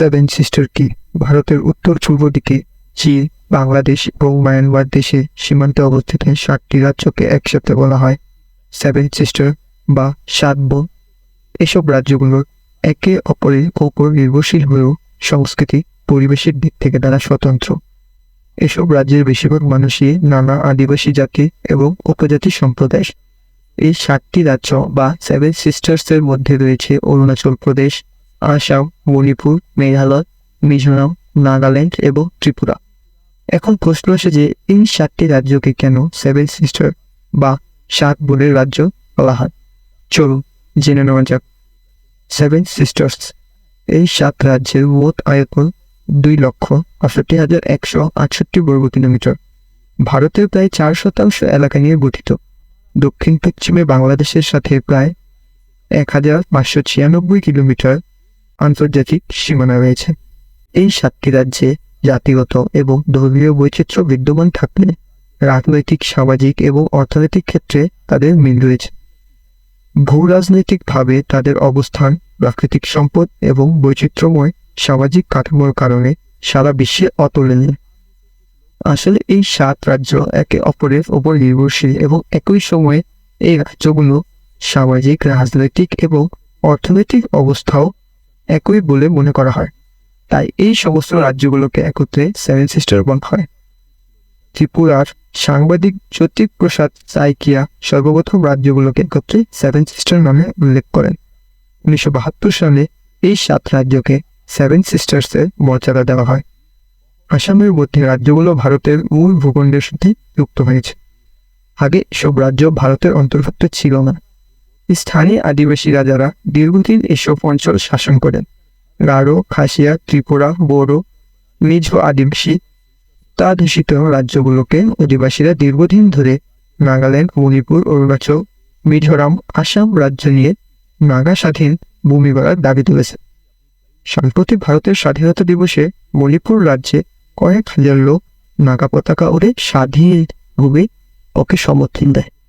Seven sister কি ভারতের উত্তর পূর্ব দিকে, চীন, বাংলাদেশ এবং মায়ানমার দেশে সীমান্তে অবস্থিত সাতটি রাজ্যকে একসাথে বলা হয়। সেভেন সিস্টার বা সাত বোন। এসব রাজ্যগুলোর একে অপরের ওপর নির্ভরশীল হয়েও সংস্কৃতি, পরিবেশের দিক থেকে তারা স্বতন্ত্র। এসব রাজ্যের বেশিরভাগ মানুষই নানা আদিবাসী জাতি এবং উপজাতি সম্প্রদায় এই সাতটি রাজ্য বা সেভেন সিস্টার্সের মধ্যে রয়েছে অরুণাচল প্রদেশ আসাম, মণিপুর, মেঘালয়, মিজোরাম, নাগাল্যান্ড এবং ত্রিপুরা। এখন প্রশ্ন আসে যে এই সাতটি রাজ্যকে কেন সেভেন সিস্টার বা সাত বোনের রাজ্য বলা হয়? চলুন জেনে নেওয়া যাক। Seven sisters. এই সাত রাজ্যের মোট আয়তন দুই লক্ষ আটষট্টি হাজার একশো আটষট্টি বর্গ কিলোমিটার। ভারতের প্রায় চার শতাংশ এলাকা নিয়ে গঠিত। দক্ষিণ পশ্চিমে বাংলাদেশের সাথে প্রায় এক হাজার পাঁচশো ছিয়ানব্বই কিলোমিটার আন্তর্জাতিক সীমানা রয়েছে। এই সাতটি রাজ্যে জাতিগত এবং ধর্মীয় বৈচিত্র্য বিদ্যমান থাকলে রাজনৈতিক, সামাজিক এবং অর্থনৈতিক ক্ষেত্রে তাদের মিল রয়েছে। ভূ রাজনৈতিকভাবে তাদের অবস্থান, প্রাকৃতিক সম্পদ এবং বৈচিত্র্যময় সামাজিক কাঠামোর কারণে সারা বিশ্বে অতুলনীয়। আসলে এই সাত রাজ্য একে অপরের ওপর নির্ভরশীল এবং একই সময়ে এই রাজ্যগুলো সামাজিক, রাজনৈতিক এবং অর্থনৈতিক অবস্থাও একই বলে মনে করা হয়। তাই এই সমস্ত রাজ্যগুলোকে একত্রে সেভেন সিস্টার বলা হয়। ত্রিপুরার সাংবাদিক জ্যোতিক প্রসাদ সাইকিয়া সর্বপ্রথম রাজ্যগুলোকে একত্রে সেভেন সিস্টার নামে উল্লেখ করেন। উনিশশো বাহাত্তর সালে এই সাত রাজ্যকে সেভেন সিস্টার্সের মর্যাদা দেওয়া হয়। আসামের মধ্যে রাজ্যগুলো ভারতের মূল ভূখণ্ডের সাথে যুক্ত হয়েছে। আগে সব রাজ্য ভারতের অন্তর্ভুক্ত ছিল না। স্থানীয় আদিবাসী রাজারা দীর্ঘদিন এসব অঞ্চল শাসন করেন। গারো, খাসিয়া, ত্রিপুরা বোরো মিজো আদিবাসী তাদূষিত রাজ্যগুলোকে অধিবাসীরা দীর্ঘদিন ধরে নাগাল্যান্ড, মণিপুর, অরুণাচল, মিজোরাম, আসাম রাজ্য নিয়ে নাগা স্বাধীন ভূমি গড়ার দাবি তুলেছে। সম্প্রতি ভারতের স্বাধীনতা দিবসে মণিপুর রাজ্যে কয়েক হাজার লোক নাগা পতাকা ওড়ে স্বাধীন ভূমি ওকে সমর্থন দেয়।